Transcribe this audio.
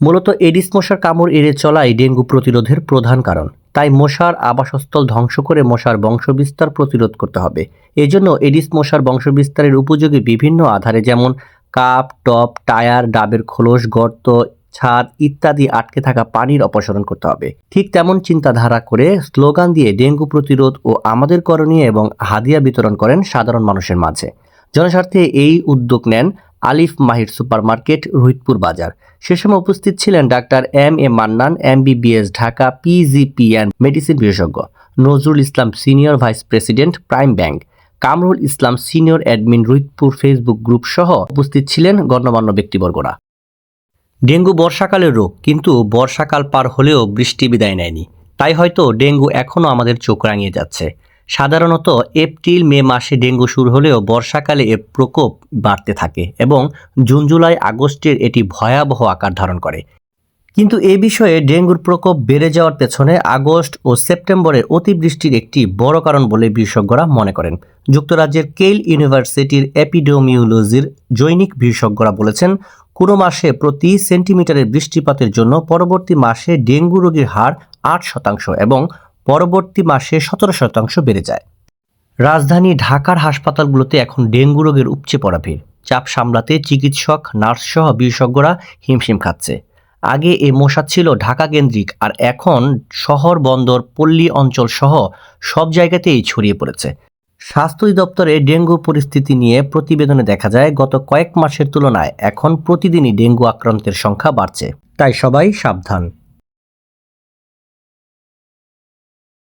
মূলত এডিস মশার কামড় এড়ে চলাই ডেঙ্গু প্রতিরোধের প্রধান কারণ। তাই মশার আবাসস্থল ধ্বংস করে মশার বংশবিস্তার প্রতিরোধ করতে হবে। এজন্য এডিস মশার বংশবিস্তারের উপযোগী বিভিন্ন আধারে যেমন কাপ, টপ, টায়ার, ডাবের খোলস, গর্ত, ছাদ ইত্যাদি আটকে থাকা পানির অপসারণ করতে হবে। ঠিক তেমন চিন্তাধারা করে স্লোগান দিয়ে ডেঙ্গু প্রতিরোধ ও আমাদের করণীয় এবং হাদিয়া বিতরণ করেন সাধারণ মানুষের মাঝে। জনস্বার্থে এই উদ্যোগ নেন আলিফ মাহির সুপারমার্কেট, রোহিতপুর বাজার। সে সময় উপস্থিত ছিলেন doctor M A Mannan MBBS Dhaka পিজিপিএন medicine বিশেষজ্ঞ, Nazrul Islam senior vice president, Prime Bank. Kamrul Islam senior admin, Rohitpur Facebook group সহ উপস্থিত ছিলেন গণ্যমান্য ব্যক্তিবর্গরা। ডেঙ্গু বর্ষাকালের রোগ, কিন্তু বর্ষাকাল পার হলেও বৃষ্টি বিদায় নেয়নি। তাই হয়তো ডেঙ্গু এখনও আমাদের চোখ রাঙিয়ে যাচ্ছে। সাধারণত এপ্রিল, মে মাসে ডেঙ্গু শুরু হলেও বর্ষাকালে এর প্রকোপ বাড়তে থাকে এবং জুন, জুলাই, আগস্টের এটি ভয়াবহ আকার ধারণ করে। কিন্তু এ বিষয়ে ডেঙ্গুর প্রকোপ বেড়ে যাওয়ার পেছনে আগস্ট ও সেপ্টেম্বরে অতিবৃষ্টির একটি বড় কারণ বলে বিশেষজ্ঞরা মনে করেন। যুক্তরাজ্যের কেইল ইউনিভার্সিটির এপিডেমিওলজির জৈনিক বিশেষজ্ঞরা বলেছেন, কোনো মাসে প্রতি সেন্টিমিটারের বৃষ্টিপাতের জন্য পরবর্তী মাসে ডেঙ্গু রোগীর হার আট শতাংশ এবং পরবর্তী মাসে সতেরো শতাংশ বেড়ে যায়। রাজধানী ঢাকার হাসপাতালগুলোতে এখন ডেঙ্গু রোগের উপচে পড়া ভিড়। চাপ সামলাতে চিকিৎসক নার্স সহ বিশেষজ্ঞরা হিমশিম খাচ্ছে। আগে এ মশা ছিল ঢাকা কেন্দ্রিক, আর এখন শহর বন্দর, পল্লী অঞ্চল সহ সব জায়গাতেই ছড়িয়ে পড়েছে। স্বাস্থ্য দপ্তরে ডেঙ্গু পরিস্থিতি নিয়ে প্রতিবেদনে দেখা যায়, গত কয়েক মাসের তুলনায় এখন প্রতিদিনই ডেঙ্গু আক্রান্তের সংখ্যা বাড়ছে। তাই সবাই সাবধান।